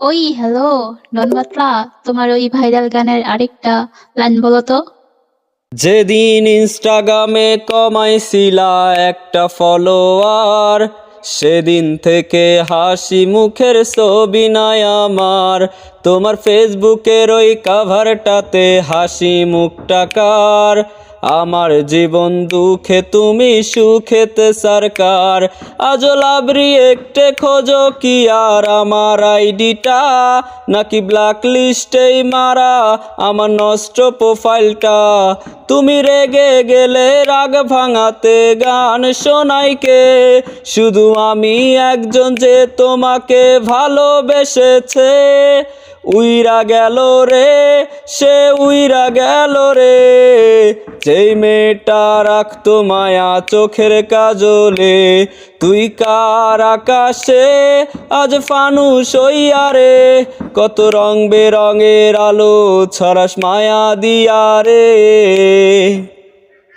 ওই হ্যালো ডন বাতলা তোমার ওই ভাইরাল গানের আরেকটা লাইন বলো তো। যেদিন ইনস্টাগ্রামে কমাইছিলা একটা ফলোয়ার সেদিন থেকে হাসি মুখের ছবি নাই আমার। তোমার ফেসবুকের ওই কাভারটাতে হাসি মুখটাকার আমার জীবন দুঃখে তুমি সুখেতে সরকার। আজ লাভরি একটে খোঁজো কি আর আমার আইডিটা? নাকি ব্ল্যাক লিস্টেই মারা আমার নষ্ট প্রোফাইলটা তুমি রেগে গেলে রাগ ভাঙাতে গান শোনাইকে শুধু আমি একজন যে তোমাকে ভালোবেসেছে। উইরা গেল রে, সে উইরা গেল রে। যেই মেয়েটা রাখতো মায়া চোখের কাজলে, তুই কার আকাশে আজ ফানুস হইয়া রে? কত রং বেরঙের আলো ছড়াস মায়া দিয়া রে।